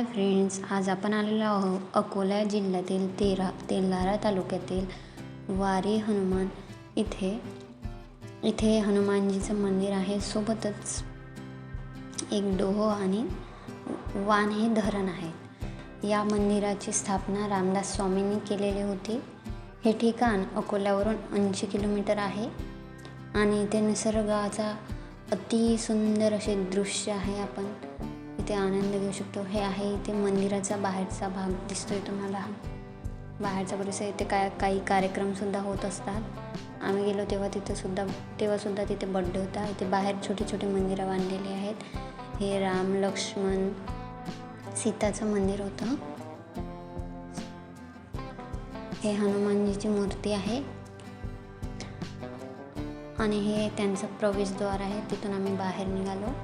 Hi friends आज आपण आलेलो आहो अकोला जिल्ह्यातील तेरा तेलारा तालुक्यातील वारी हनुमान इथे. इथे हनुमानजीचं मंदिर आहे. सोबतच एक डोहो आणि वान हे धरण आहे. या मंदिराची स्थापना रामदास स्वामींनी केलेली होती. हे ठिकाण अकोल्यावरून ऐंशी किलोमीटर आहे आणि इथे निसर्गाचा अति सुंदर असे दृश्य आहे आपण इथे आनंद घेऊ शकतो. हे आहे इथे मंदिराचा बाहेरचा भाग दिसतोय तुम्हाला. बाहेरचा परिसर इथे काय काही कार्यक्रमसुद्धा होत असतात. आम्ही गेलो तेव्हा तिथेसुद्धा तेव्हासुद्धा तिथे बड्डे होता. इथे बाहेर छोटे छोटे मंदिरं बांधलेली आहेत. हे राम लक्ष्मण सीताचं मंदिर होतं. हे हनुमानजीची मूर्ती आहे. आणि हे त्यांचं प्रवेशद्वार आहे. तिथून आम्ही बाहेर निघालो.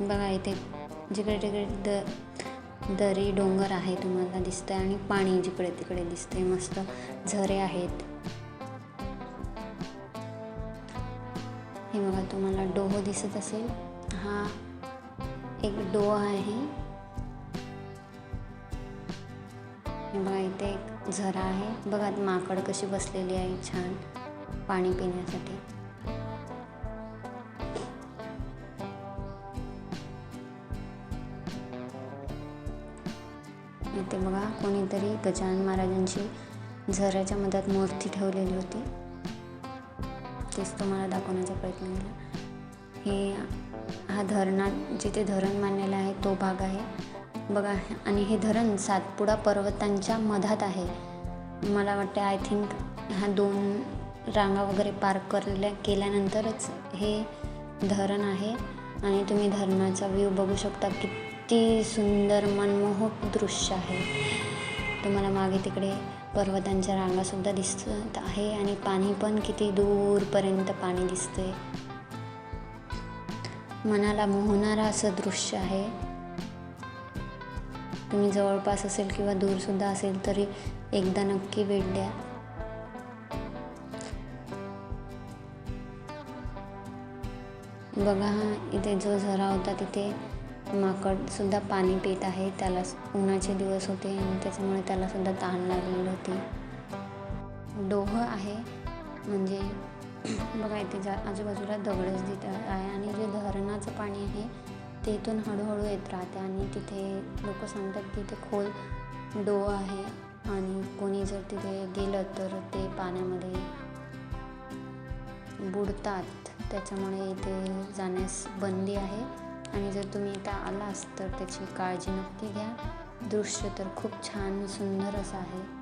बघा इथे जिकडे तिकडे द दरी डोंगर आहे तुम्हाला दिसतंय आणि पाणी जिकडे तिकडे दिसते मस्त झरे आहेत. हे बघा तुम्हाला डोह दिसत असेल. हा एक डोह आहे. बघा इथे एक झरा आहे. बघा माकड कशी बसलेली आहे छान पाणी पिण्यासाठी. इथे बघा कोणीतरी गजानन महाराजांची झऱ्याच्या मधात मूर्ती ठेवलेली होती. तेच तुम्हाला दाखवण्याचा प्रयत्न केला. हे हा धरणात जिथे धरण मानलेला आहे तो भाग आहे. बघा आणि हे धरण सातपुडा पर्वतांच्या मधात आहे. मला वाटते आय थिंक ह्या दोन रांगा वगैरे पार करल्या केल्यानंतरच हे धरण आहे. आणि तुम्ही धरणाचा व्ह्यू बघू शकता किती सुंदर मनमोहक दृश्य आहे. तुम्हाला मागे तिकडे पर्वतांच्या रांगासुद्धा दिसत आहे आणि पाणी पण किती दूरपर्यंत पाणी दिसते मनाला मोहणारा असं दृश्य आहे. तुम्ही जवळपास असेल किंवा दूरसुद्धा असेल तरी एकदा नक्की भेट द्या. बघा हा इथे जो झरा होता तिथे माकडसुद्धा पाणी पित आहे. त्याला उन्हाचे दिवस होते आणि त्याच्यामुळे त्यालासुद्धा ताण लागलेली होती. डोह आहे. म्हणजे बघा इथे जा आजूबाजूला दगडच देत आहे आणि जे धरणाचं पाणी आहे ते इथून हळूहळू येत राहते आणि तिथे लोक सांगतात की तिथे खोल डोह आहे आणि कोणी जर तिथे गेलं तर ते पाण्यामध्ये बुडतात. त्याच्यामुळे इथे जाण्यास बंदी आहे. आणि जर तुम्ही इथं आलास तर त्याची काळजी नक्की घ्या. दृश्य तर खूप छान सुंदर असं आहे.